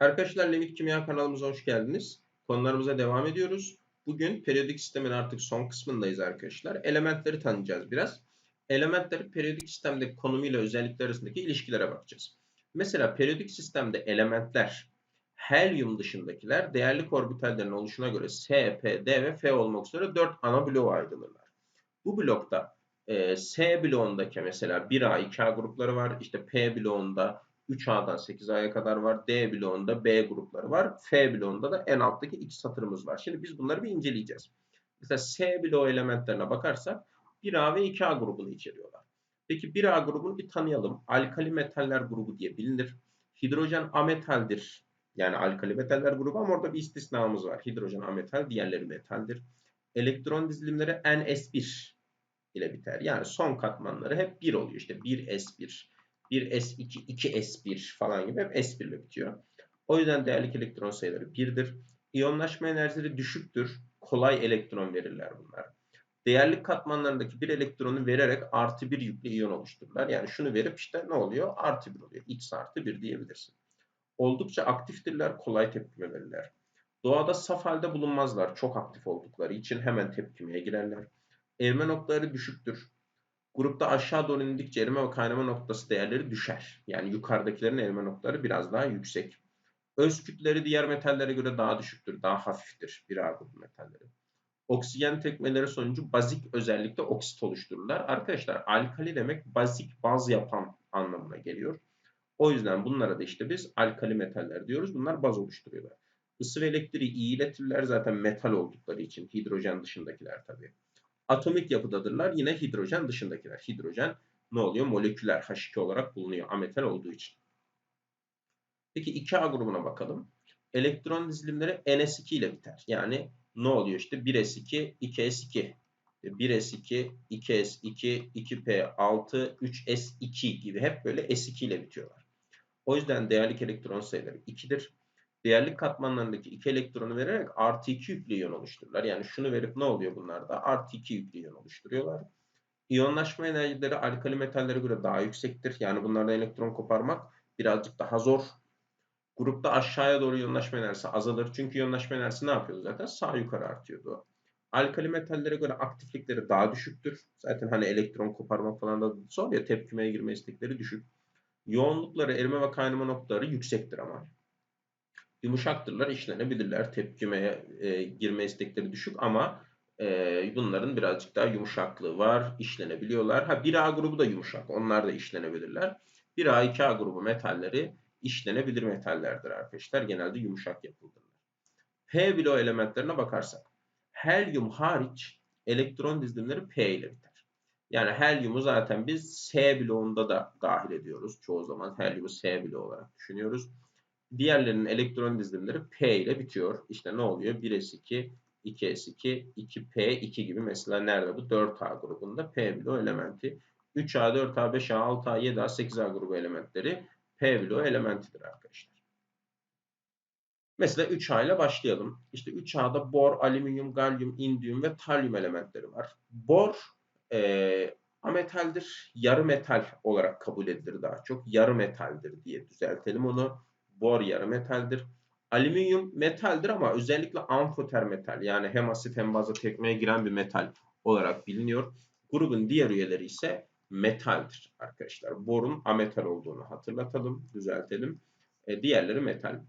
Arkadaşlar Levit Kimya kanalımıza hoş geldiniz. Konularımıza devam ediyoruz. Bugün periyodik sistemin artık son kısmındayız arkadaşlar. Elementleri tanıyacağız biraz. Elementleri periyodik sistemdeki konumuyla özellikler arasındaki ilişkilere bakacağız. Mesela periyodik sistemde elementler, helyum dışındakiler değerli orbitallerin oluşuna göre S, P, D ve F olmak üzere 4 ana bloğa ayrılırlar. Bu blokta e, S bloğundaki mesela 1A, 2A grupları var. İşte P bloğunda 3A'dan 8A'ya kadar var. D bloğunda B grupları var. F bloğunda da en alttaki iki satırımız var. Şimdi biz bunları bir inceleyeceğiz. Mesela S bloğu elementlerine bakarsak 1A ve 2A grubunu içeriyorlar. Peki 1A grubunu bir tanıyalım. Alkali metaller grubu diye bilinir. Hidrojen ametaldir. Yani alkali metaller grubu ama orada bir istisnamız var. Hidrojen ametal, diğerleri metaldir. Elektron dizilimleri NS1 ile biter. Yani son katmanları hep 1 oluyor. İşte 1S1, 1S2, 2S1 falan gibi hep S1 ile bitiyor. O yüzden değerlik elektron sayıları 1'dir. İyonlaşma enerjileri düşüktür. Kolay elektron verirler bunlar. Değerlik katmanlarındaki bir elektronu vererek artı bir yüklü iyon oluştururlar. Yani şunu verip işte ne oluyor? Artı bir oluyor. X artı bir diyebilirsin. Oldukça aktiftirler, kolay tepkime verirler. Doğada saf halde bulunmazlar. Çok aktif oldukları için hemen tepkimeye girerler. Erime noktaları düşüktür. Grupta aşağı doğru indikçe erime ve kaynama noktası değerleri düşer. Yani yukarıdakilerin erime noktaları biraz daha yüksek. Öz kütleri diğer metallere göre daha düşüktür, daha hafiftir bir grubu metalleri. Oksijen tekmeleri sonucu bazik özellikle oksit oluştururlar. Arkadaşlar alkali demek bazik baz yapan anlamına geliyor. O yüzden bunlara da işte biz alkali metaller diyoruz. Bunlar baz oluşturuyorlar. Isı ve elektriği iyi iletirler zaten metal oldukları için hidrojen dışındakiler tabii atomik yapıdadırlar. Yine hidrojen dışındakiler. Hidrojen ne oluyor? Moleküler H2 olarak bulunuyor. Ametal olduğu için. Peki 2A grubuna bakalım. Elektron dizilimleri NS2 ile biter. Yani ne oluyor işte 1S2, 2S2, 1S2, 2S2, 2P6, 3S2 gibi hep böyle S2 ile bitiyorlar. O yüzden değerlik elektron sayıları 2'dir değerlik katmanlarındaki iki elektronu vererek artı 2 yüklü iyon oluştururlar. Yani şunu verip ne oluyor bunlarda? Artı 2 yüklü iyon oluşturuyorlar. İyonlaşma enerjileri alkali metallere göre daha yüksektir. Yani bunlardan elektron koparmak birazcık daha zor. Grupta aşağıya doğru iyonlaşma enerjisi azalır. Çünkü iyonlaşma enerjisi ne yapıyordu zaten? Sağ yukarı artıyordu. Alkali metallere göre aktiflikleri daha düşüktür. Zaten hani elektron koparmak falan da zor ya tepkimeye girme istekleri düşük. Yoğunlukları, erime ve kaynama noktaları yüksektir ama yumuşaktırlar, işlenebilirler. Tepkimeye e, girme istekleri düşük ama e, bunların birazcık daha yumuşaklığı var, işlenebiliyorlar. Ha 1A grubu da yumuşak, onlar da işlenebilirler. 1A, 2A grubu metalleri işlenebilir metallerdir arkadaşlar. Genelde yumuşak yapıldırlar. P bloğu elementlerine bakarsak, helyum hariç elektron dizilimleri P ile biter. Yani helyumu zaten biz S bloğunda da dahil ediyoruz. Çoğu zaman helyumu S bloğu olarak düşünüyoruz. Diğerlerinin elektron dizilimleri P ile bitiyor. İşte ne oluyor? 1s2, 2s2, 2p2 gibi mesela nerede bu? 4A grubunda P bloğu elementi. 3A, 4A, 5A, 6A, 7A, 8A grubu elementleri P bloğu elementidir arkadaşlar. Mesela 3A ile başlayalım. İşte 3A'da bor, alüminyum, galyum, indiyum ve talyum elementleri var. Bor e, ametaldir, yarı metal olarak kabul edilir daha çok. Yarı metaldir diye düzeltelim onu bor yarı metaldir. Alüminyum metaldir ama özellikle amfoter metal yani hem asit hem baza tekmeye giren bir metal olarak biliniyor. Grubun diğer üyeleri ise metaldir arkadaşlar. Borun ametal olduğunu hatırlatalım, düzeltelim. E, diğerleri metal.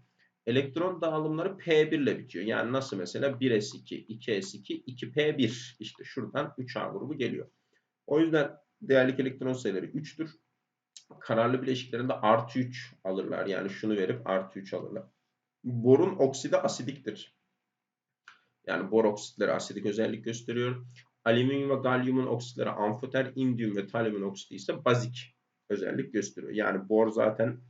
Elektron dağılımları P1 ile bitiyor. Yani nasıl mesela 1s2, 2s2, 2p1. İşte şuradan 3A grubu geliyor. O yüzden değerlik elektron sayıları 3'tür kararlı bileşiklerinde artı 3 alırlar. Yani şunu verip artı 3 alırlar. Borun oksidi asidiktir. Yani bor oksitleri asidik özellik gösteriyor. Alüminyum ve galyumun oksitleri amfoter, indiyum ve talyumun oksidi ise bazik özellik gösteriyor. Yani bor zaten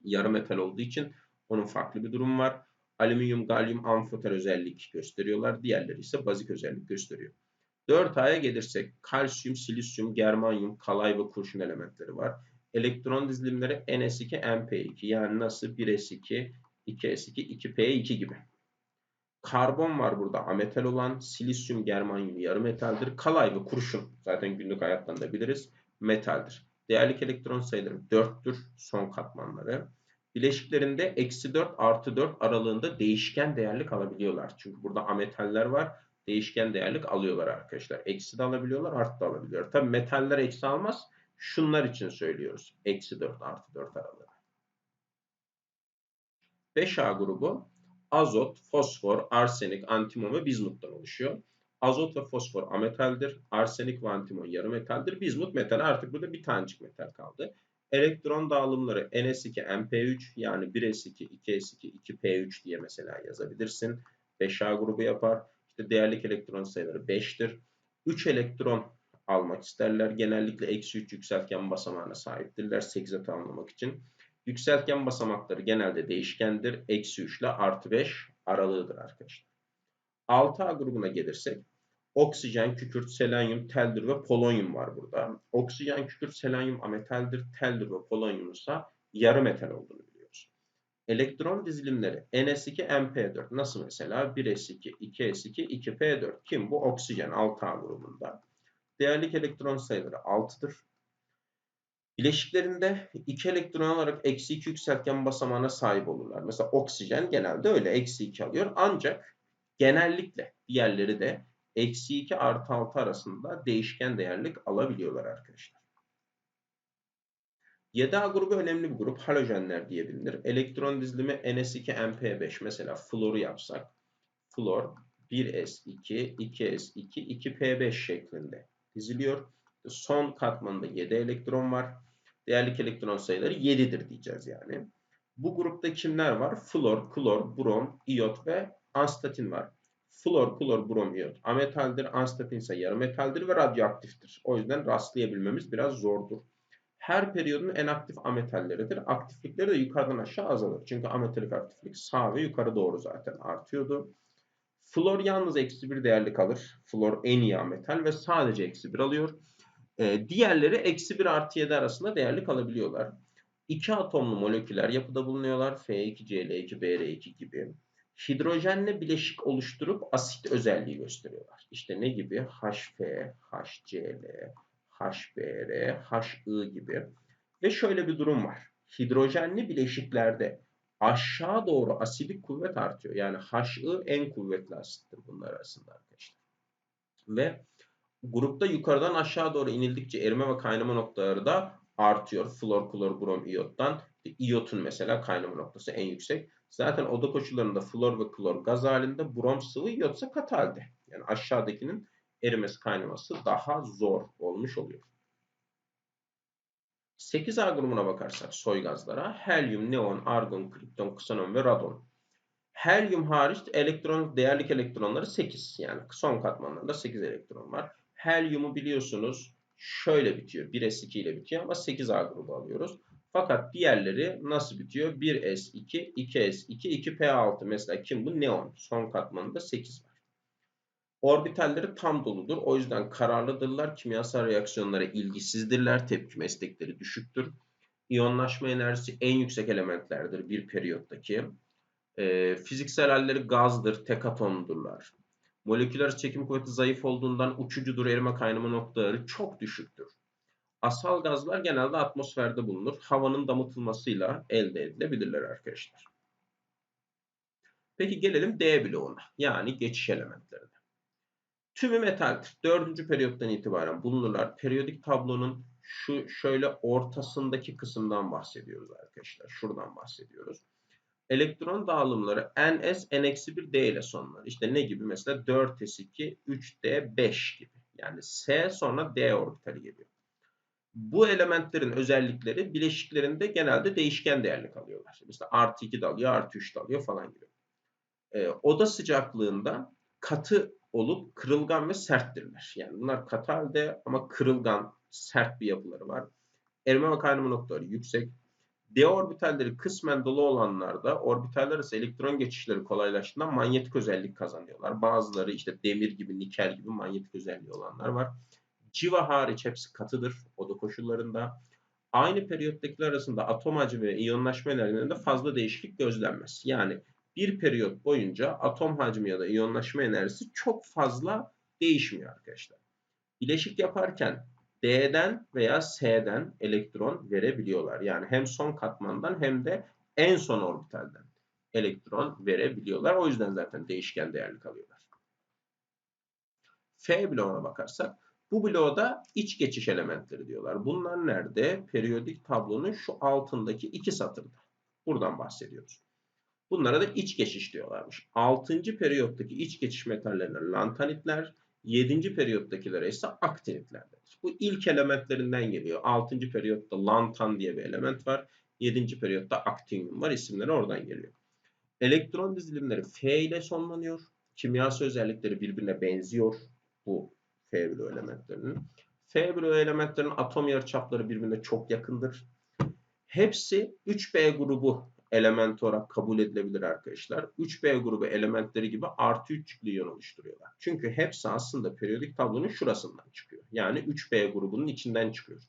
yarı metal olduğu için onun farklı bir durum var. Alüminyum, galyum, amfoter özellik gösteriyorlar. Diğerleri ise bazik özellik gösteriyor. 4A'ya gelirsek kalsiyum, silisyum, germanyum, kalay ve kurşun elementleri var elektron dizilimleri NS2, NP2 yani nasıl 1S2, 2S2, 2P2 gibi. Karbon var burada ametal olan, silisyum, germanyum yarı metaldir. Kalay ve kurşun zaten günlük hayattan da biliriz metaldir. Değerlik elektron sayıları 4'tür son katmanları. Bileşiklerinde eksi 4 artı 4 aralığında değişken değerlik alabiliyorlar. Çünkü burada ametaller var. Değişken değerlik alıyorlar arkadaşlar. Eksi de alabiliyorlar, artı da alabiliyorlar. Tabi metaller eksi almaz. Şunlar için söylüyoruz. Eksi 4 artı 4 aralığı. 5A grubu azot, fosfor, arsenik, antimon ve bizmuttan oluşuyor. Azot ve fosfor ametaldir. Arsenik ve antimon yarı metaldir. Bizmut metal artık burada bir tanecik metal kaldı. Elektron dağılımları NS2MP3 yani 1S2, 2S2, 2P3 diye mesela yazabilirsin. 5A grubu yapar. İşte değerlik elektron sayıları 5'tir. 3 elektron almak isterler. Genellikle eksi 3 yükseltgen basamağına sahiptirler 8'e tamamlamak için. Yükseltgen basamakları genelde değişkendir. Eksi 3 ile artı 5 aralığıdır arkadaşlar. 6A grubuna gelirsek oksijen, kükürt, selenyum, teldir ve polonyum var burada. Oksijen, kükürt, selenyum ametaldir. Teldir ve polonyum ise yarı metal olduğunu biliyoruz. Elektron dizilimleri NS2MP4 nasıl mesela 1S2, 2S2, 2P4 kim bu? Oksijen 6A grubunda. Değerlik elektron sayıları 6'dır. Bileşiklerinde 2 elektron alarak eksi 2 yükseltgen basamağına sahip olurlar. Mesela oksijen genelde öyle eksi 2 alıyor. Ancak genellikle diğerleri de eksi 2 artı 6 arasında değişken değerlik alabiliyorlar arkadaşlar. 7A grubu önemli bir grup. Halojenler diye bilinir. Elektron dizilimi NS2MP5 mesela floru yapsak. Flor 1S2, 2S2, 2P5 şeklinde diziliyor. Son katmanında 7 elektron var. Değerlik elektron sayıları 7'dir diyeceğiz yani. Bu grupta kimler var? Flor, klor, brom, iyot ve anstatin var. Flor, klor, brom, iyot ametaldir. Anstatin ise yarı metaldir ve radyoaktiftir. O yüzden rastlayabilmemiz biraz zordur. Her periyodun en aktif ametalleridir. Aktiflikleri de yukarıdan aşağı azalır. Çünkü ametalik aktiflik sağ ve yukarı doğru zaten artıyordu. Flor yalnız eksi bir değerli kalır. Flor en iyi ametal ve sadece eksi bir alıyor. Ee, diğerleri eksi bir artı 7 arasında değerli kalabiliyorlar. İki atomlu moleküler yapıda bulunuyorlar. F2CL2, BR2 gibi. Hidrojenle bileşik oluşturup asit özelliği gösteriyorlar. İşte ne gibi? HF, HCl, HBr, HI gibi. Ve şöyle bir durum var. Hidrojenli bileşiklerde aşağı doğru asidik kuvvet artıyor. Yani HI en kuvvetli asittir bunlar arasında arkadaşlar. Ve grupta yukarıdan aşağı doğru inildikçe erime ve kaynama noktaları da artıyor. Flor, klor, brom, iyottan. İyotun mesela kaynama noktası en yüksek. Zaten oda koşullarında flor ve klor gaz halinde, brom sıvı, iyotsa katı halde. Yani aşağıdakinin erimesi, kaynaması daha zor olmuş oluyor. 8A grubuna bakarsak soy gazlara helyum, neon, argon, kripton, ksanon ve radon. Helyum hariç elektron, değerlik elektronları 8. Yani son katmanlarında 8 elektron var. Helyumu biliyorsunuz şöyle bitiyor. 1s2 ile bitiyor ama 8A grubu alıyoruz. Fakat diğerleri nasıl bitiyor? 1s2, 2s2, 2p6. Mesela kim bu? Neon. Son katmanında 8 var. Orbitalleri tam doludur. O yüzden kararlıdırlar. Kimyasal reaksiyonlara ilgisizdirler. Tepki meslekleri düşüktür. İyonlaşma enerjisi en yüksek elementlerdir bir periyottaki. E, fiziksel halleri gazdır, tek atomdurlar. Moleküler çekim kuvveti zayıf olduğundan uçucudur, erime kaynama noktaları çok düşüktür. Asal gazlar genelde atmosferde bulunur. Havanın damıtılmasıyla elde edilebilirler arkadaşlar. Peki gelelim D bloğuna. Yani geçiş elementlerine. Tümü metaldir. Dördüncü periyottan itibaren bulunurlar. Periyodik tablonun şu şöyle ortasındaki kısımdan bahsediyoruz arkadaşlar. Şuradan bahsediyoruz. Elektron dağılımları ns n-1d ile sonlanır. İşte ne gibi? Mesela 4s2, 3d5 gibi. Yani s sonra d orbitali geliyor. Bu elementlerin özellikleri bileşiklerinde genelde değişken değerli kalıyorlar. Mesela artı 2 dalıyor, artı 3 dalıyor falan gibi. Ee, oda sıcaklığında katı olup kırılgan ve serttirler. Yani bunlar katı halde ama kırılgan, sert bir yapıları var. Erime ve kaynama noktaları yüksek. D orbitalleri kısmen dolu olanlarda orbitaller arası elektron geçişleri kolaylaştığından manyetik özellik kazanıyorlar. Bazıları işte demir gibi, nikel gibi manyetik özelliği olanlar var. Civa hariç hepsi katıdır oda koşullarında. Aynı periyottakiler arasında atom hacmi ve iyonlaşma enerjilerinde fazla değişiklik gözlenmez. Yani bir periyot boyunca atom hacmi ya da iyonlaşma enerjisi çok fazla değişmiyor arkadaşlar. Bileşik yaparken D'den veya S'den elektron verebiliyorlar. Yani hem son katmandan hem de en son orbitalden elektron verebiliyorlar. O yüzden zaten değişken değerli kalıyorlar. F bloğuna bakarsak bu bloğda iç geçiş elementleri diyorlar. Bunlar nerede? Periyodik tablonun şu altındaki iki satırda. Buradan bahsediyoruz. Bunlara da iç geçiş diyorlarmış. 6. periyottaki iç geçiş metallerine lantanitler, 7. periyottakilere ise aktinitlerdir. Bu ilk elementlerinden geliyor. 6. periyotta lantan diye bir element var. 7. periyotta aktinyum var. İsimleri oradan geliyor. Elektron dizilimleri F ile sonlanıyor. Kimyasal özellikleri birbirine benziyor bu F bloğu elementlerinin. F bloğu elementlerinin atom yarıçapları birbirine çok yakındır. Hepsi 3B grubu element olarak kabul edilebilir arkadaşlar. 3B grubu elementleri gibi artı 3 yüklü iyon oluşturuyorlar. Çünkü hepsi aslında periyodik tablonun şurasından çıkıyor. Yani 3B grubunun içinden çıkıyor.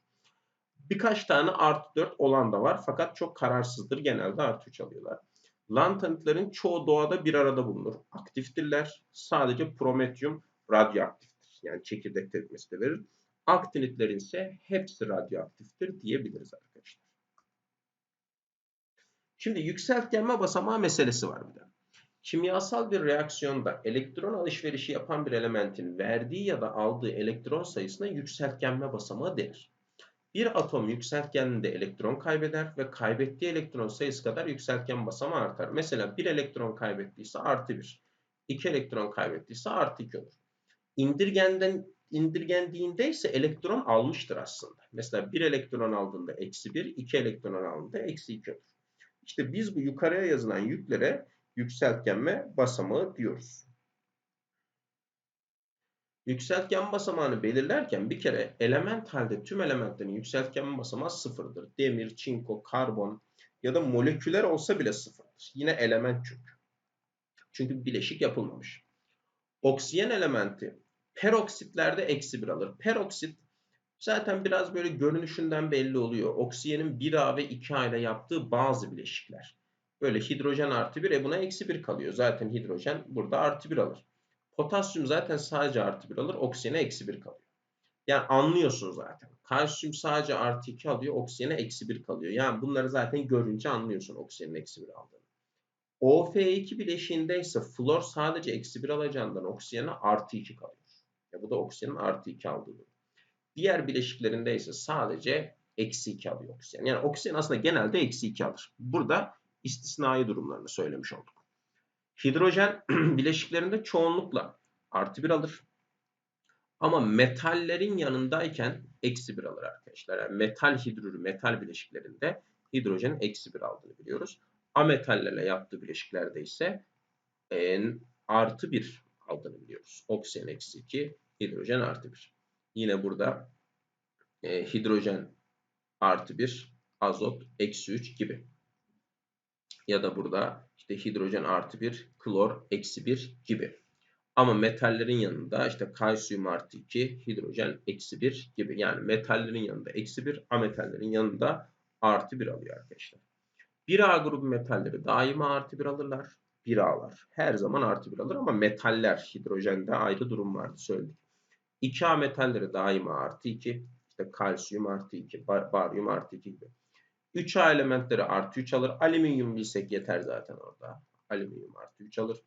Birkaç tane artı 4 olan da var fakat çok kararsızdır. Genelde artı 3 alıyorlar. Lantanitlerin çoğu doğada bir arada bulunur. Aktiftirler. Sadece prometyum radyoaktiftir. Yani çekirdek tepkisi de verir. Aktinitlerin ise hepsi radyoaktiftir diyebiliriz arkadaşlar. Şimdi yükseltgenme basamağı meselesi var bir de. Kimyasal bir reaksiyonda elektron alışverişi yapan bir elementin verdiği ya da aldığı elektron sayısına yükseltgenme basamağı denir. Bir atom yükseltgeninde elektron kaybeder ve kaybettiği elektron sayısı kadar yükseltgen basamağı artar. Mesela bir elektron kaybettiyse artı bir, iki elektron kaybettiyse artı iki olur. İndirgenden indirgendiğinde ise elektron almıştır aslında. Mesela bir elektron aldığında eksi bir, iki elektron aldığında eksi iki olur. İşte biz bu yukarıya yazılan yüklere yükseltgenme basamağı diyoruz. Yükseltgen basamağını belirlerken bir kere element halde tüm elementlerin yükseltgen basamağı sıfırdır. Demir, çinko, karbon ya da moleküler olsa bile sıfırdır. Yine element çünkü. Çünkü bileşik yapılmamış. Oksijen elementi peroksitlerde eksi bir alır. Peroksit zaten biraz böyle görünüşünden belli oluyor. Oksijenin 1A ve 2A ile yaptığı bazı bileşikler. Böyle hidrojen artı 1 e buna eksi 1 kalıyor. Zaten hidrojen burada artı 1 alır. Potasyum zaten sadece artı 1 alır. Oksijene eksi 1 kalıyor. Yani anlıyorsun zaten. Kalsiyum sadece artı 2 alıyor. Oksijene eksi 1 kalıyor. Yani bunları zaten görünce anlıyorsun oksijenin eksi 1 aldığını. OF2 bileşiğinde ise flor sadece eksi 1 alacağından oksijene artı 2 kalıyor. Ya bu da oksijenin artı 2 aldığı Diğer bileşiklerinde ise sadece eksi 2 alıyor oksijen. Yani oksijen aslında genelde eksi 2 alır. Burada istisnai durumlarını söylemiş olduk. Hidrojen bileşiklerinde çoğunlukla artı 1 alır. Ama metallerin yanındayken eksi 1 alır arkadaşlar. Yani metal hidrürü, metal bileşiklerinde hidrojenin eksi 1 aldığını biliyoruz. Ametallerle yaptığı bileşiklerde ise en artı 1 aldığını biliyoruz. Oksijen eksi 2, hidrojen artı 1. Yine burada e, hidrojen artı 1, azot eksi 3 gibi. Ya da burada işte hidrojen artı 1, klor eksi 1 gibi. Ama metallerin yanında işte kalsiyum artı 2, hidrojen eksi 1 gibi. Yani metallerin yanında eksi 1, ametallerin yanında artı 1 alıyor arkadaşlar. 1A grubu metalleri daima artı 1 alırlar. 1A'lar her zaman artı 1 alır ama metaller hidrojende ayrı durum vardı söyledik. 2A metalleri daima artı 2. İşte kalsiyum artı 2, bar baryum artı 2 gibi. 3A elementleri artı 3 alır. Alüminyum bilsek yeter zaten orada. Alüminyum artı 3 alır.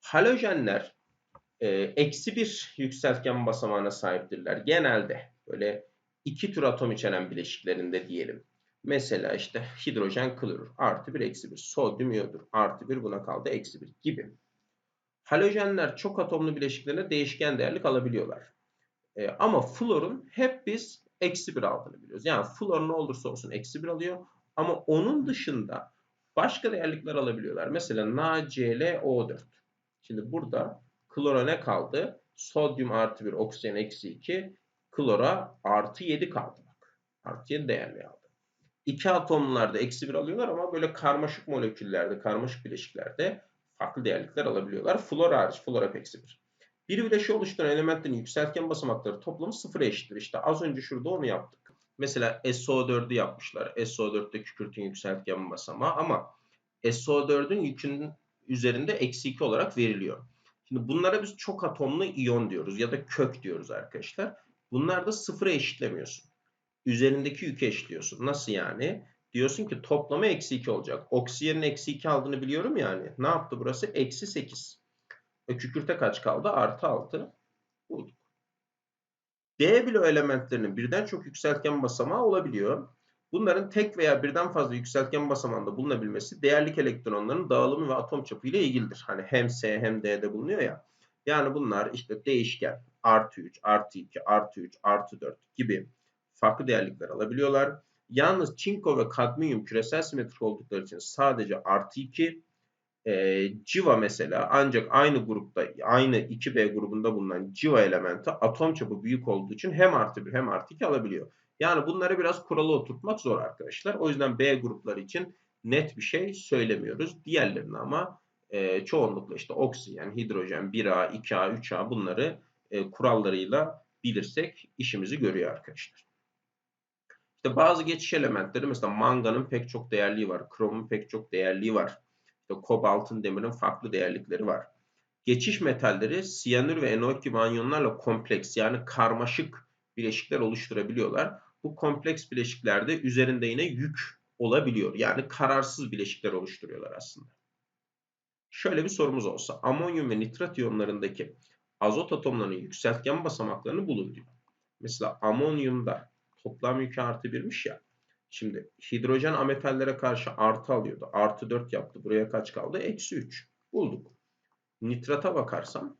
Halojenler e, eksi bir yükseltgen basamağına sahiptirler. Genelde böyle iki tür atom içeren bileşiklerinde diyelim. Mesela işte hidrojen klorür artı bir eksi bir. Sodyum iyodür artı bir buna kaldı eksi bir gibi. Halojenler çok atomlu bileşiklerine değişken değerlik alabiliyorlar. E, ama florun hep biz eksi bir aldığını biliyoruz. Yani flor ne olursa olsun eksi bir alıyor. Ama onun dışında başka değerlikler alabiliyorlar. Mesela NaClO4. Şimdi burada klora ne kaldı? Sodyum artı 1, oksijen eksi 2. Klora artı 7 kaldı. Bak. Artı 7 değerli aldı. İki atomlarda eksi 1 alıyorlar ama böyle karmaşık moleküllerde, karmaşık bileşiklerde farklı değerlikler alabiliyorlar. Flor hariç, flor hep eksi 1. Bir bileşiği oluşturan elementlerin yükseltgen basamakları toplamı sıfıra eşittir. İşte az önce şurada onu yaptık. Mesela SO4'ü yapmışlar. SO4'te kükürtün yükseltgen basamağı ama SO4'ün yükünün üzerinde eksi 2 olarak veriliyor. Şimdi bunlara biz çok atomlu iyon diyoruz ya da kök diyoruz arkadaşlar. Bunlar da sıfıra eşitlemiyorsun. Üzerindeki yükü eşitliyorsun. Nasıl yani? Diyorsun ki toplamı eksi 2 olacak. Oksijenin eksi 2 aldığını biliyorum yani. Ne yaptı burası? Eksi 8. E, kükürte kaç kaldı? Artı 6. Bulduk. D bloğu elementlerinin birden çok yükseltgen basamağı olabiliyor. Bunların tek veya birden fazla yükseltgen basamağında bulunabilmesi değerlik elektronların dağılımı ve atom çapı ile ilgilidir. Hani hem S hem D'de bulunuyor ya. Yani bunlar işte değişken artı 3, artı 2, artı 3, artı 4 gibi farklı değerlikler alabiliyorlar. Yalnız çinko ve kadmiyum küresel simetrik oldukları için sadece artı 2, e, civa mesela ancak aynı grupta aynı 2B grubunda bulunan civa elementi atom çapı büyük olduğu için hem artı 1 hem artı 2 alabiliyor. Yani bunları biraz kuralı oturtmak zor arkadaşlar. O yüzden B grupları için net bir şey söylemiyoruz. Diğerlerini ama e, çoğunlukla işte oksijen, hidrojen, 1A, 2A, 3A bunları e, kurallarıyla bilirsek işimizi görüyor arkadaşlar. İşte bazı geçiş elementleri mesela manganın pek çok değerliği var. Kromun pek çok değerliği var. İşte kobaltın, demirin farklı değerlikleri var. Geçiş metalleri siyanür ve NO2 gibi kompleks yani karmaşık bileşikler oluşturabiliyorlar. Bu kompleks bileşiklerde üzerinde yine yük olabiliyor. Yani kararsız bileşikler oluşturuyorlar aslında. Şöyle bir sorumuz olsa amonyum ve nitrat iyonlarındaki azot atomlarının yükseltgen basamaklarını bulun diyor. Mesela amonyumda toplam yükü artı birmiş ya. Şimdi hidrojen ametallere karşı artı alıyordu. Artı 4 yaptı. Buraya kaç kaldı? Eksi 3. Bulduk. Nitrata bakarsam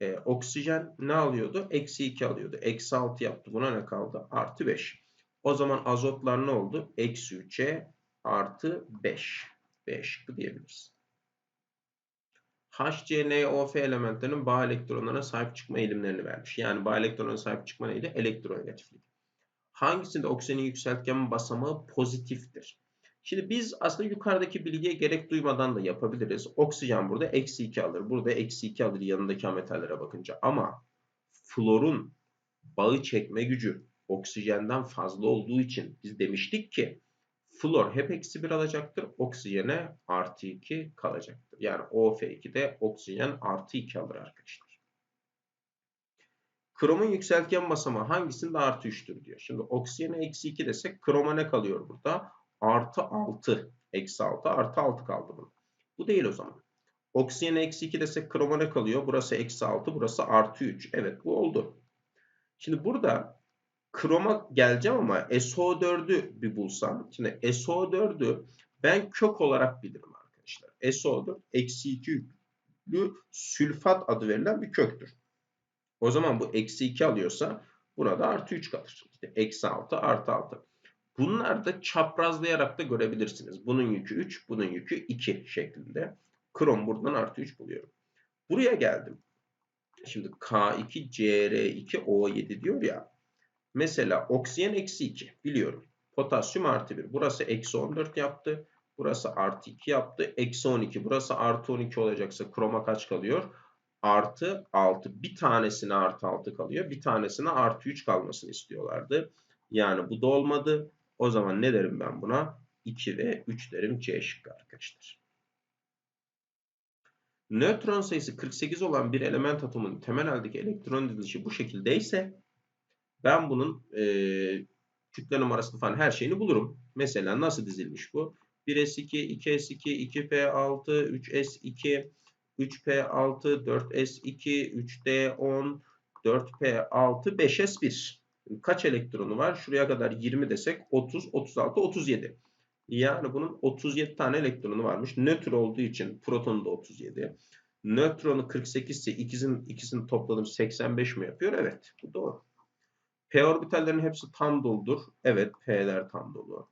e, oksijen ne alıyordu? Eksi 2 alıyordu. Eksi 6 yaptı. Buna ne kaldı? Artı 5. O zaman azotlar ne oldu? Eksi 3'e artı 5. 5 diyebiliriz. HCNOF elementlerinin bağ elektronlarına sahip çıkma eğilimlerini vermiş. Yani bağ elektronlarına sahip çıkma neydi? Elektronegatiflik. Hangisinde oksijenin yükseltgen basamağı pozitiftir? Şimdi biz aslında yukarıdaki bilgiye gerek duymadan da yapabiliriz. Oksijen burada eksi 2 alır. Burada eksi 2 alır yanındaki metallere bakınca. Ama florun bağı çekme gücü oksijenden fazla olduğu için biz demiştik ki flor hep eksi 1 alacaktır. Oksijene artı 2 kalacaktır. Yani OF2'de oksijen artı 2 alır arkadaşlar. Kromun yükseltgen basamağı hangisinde artı 3'tür diyor. Şimdi oksijene eksi 2 desek kroma ne kalıyor burada? Artı 6. Eksi 6 artı 6 kaldı bunun. Bu değil o zaman. Oksijene eksi 2 desek kroma ne kalıyor? Burası eksi 6 burası artı 3. Evet bu oldu. Şimdi burada kroma geleceğim ama SO4'ü bir bulsam. Şimdi SO4'ü ben kök olarak bilirim arkadaşlar. SO4 eksi 2 yüklü sülfat adı verilen bir köktür. O zaman bu eksi 2 alıyorsa burada artı 3 kalır. İşte eksi 6 artı 6. Bunlar da çaprazlayarak da görebilirsiniz. Bunun yükü 3, bunun yükü 2 şeklinde. Krom buradan artı 3 buluyorum. Buraya geldim. Şimdi K2 CR2 O7 diyor ya. Mesela oksijen eksi 2 biliyorum. Potasyum artı 1. Burası eksi 14 yaptı. Burası artı 2 yaptı. Eksi 12. Burası artı 12 olacaksa kroma kaç kalıyor? Artı 6. Bir tanesine artı 6 kalıyor. Bir tanesine artı 3 kalmasını istiyorlardı. Yani bu da olmadı. O zaman ne derim ben buna? 2 ve 3 derim C şıkkı arkadaşlar. Nötron sayısı 48 olan bir element atomunun temel haldeki elektron dizilişi bu şekildeyse ben bunun e, kütle numarasını falan her şeyini bulurum. Mesela nasıl dizilmiş bu? 1s2, 2s2, 2p6, 3s2, 3p6, 4s2, 3d10, 4p6, 5s1. Kaç elektronu var? Şuraya kadar 20 desek 30, 36, 37. Yani bunun 37 tane elektronu varmış. Nötr olduğu için protonu da 37. Nötronu 48 ise ikisinin, ikisini topladım 85 mi yapıyor? Evet bu doğru. P orbitallerinin hepsi tam doludur. Evet P'ler tam dolu.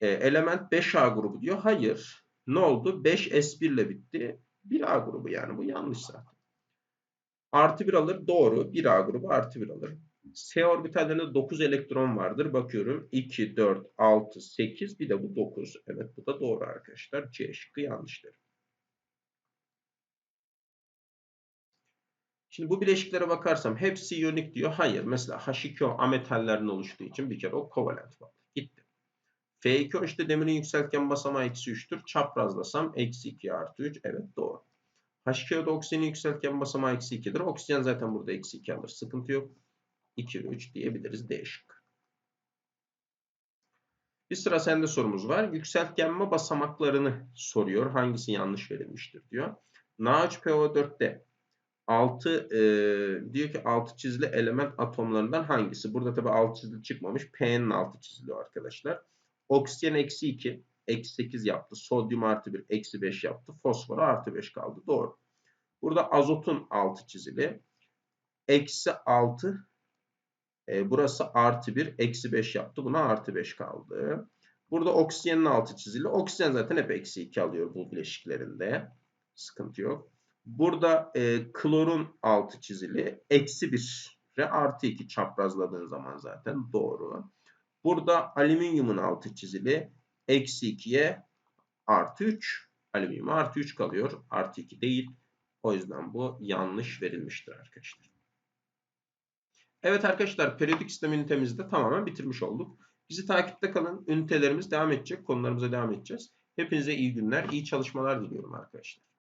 E, element 5A grubu diyor. Hayır. Ne oldu? 5S1 ile bitti. 1A grubu yani bu yanlış zaten. Artı 1 alır. Doğru. 1A grubu artı 1 alır. S orbitallerinde 9 elektron vardır. Bakıyorum 2, 4, 6, 8 bir de bu 9. Evet bu da doğru arkadaşlar. C şıkkı yanlıştır. Şimdi bu bileşiklere bakarsam hepsi iyonik diyor. Hayır. Mesela H2O ametallerden oluştuğu için bir kere o kovalent var. Gitti. F2O işte demirin yükseltgen basamağı eksi 3'tür. Çaprazlasam eksi 2 artı 3. Evet doğru. H2O'da oksijenin yükseltgen basamağı eksi 2'dir. Oksijen zaten burada eksi 2 alır. Sıkıntı yok. 2 ve 3 diyebiliriz D şıkkı. Bir sıra sende sorumuz var. Yükseltgenme basamaklarını soruyor. Hangisi yanlış verilmiştir diyor. NaHPO4'te 6 e, diyor ki 6 çizili element atomlarından hangisi? Burada tabi 6 çizili çıkmamış. P'nin 6 çizili arkadaşlar. Oksijen eksi 2 eksi 8 yaptı. Sodyum artı 1 eksi 5 yaptı. Fosfor artı 5 kaldı. Doğru. Burada azotun 6 çizili. Eksi 6 e, burası artı 1 eksi 5 yaptı. Buna artı 5 kaldı. Burada oksijenin altı çizili. Oksijen zaten hep eksi 2 alıyor bu bileşiklerinde. Sıkıntı yok. Burada e, klorun altı çizili. Eksi 1 artı 2 çaprazladığın zaman zaten doğru. Burada alüminyumun altı çizili. Eksi 2'ye artı 3. Alüminyum artı 3 kalıyor. Artı 2 değil. O yüzden bu yanlış verilmiştir arkadaşlar. Evet arkadaşlar periyodik sistem ünitemizi de tamamen bitirmiş olduk. Bizi takipte kalın. Ünitelerimiz devam edecek. Konularımıza devam edeceğiz. Hepinize iyi günler, iyi çalışmalar diliyorum arkadaşlar.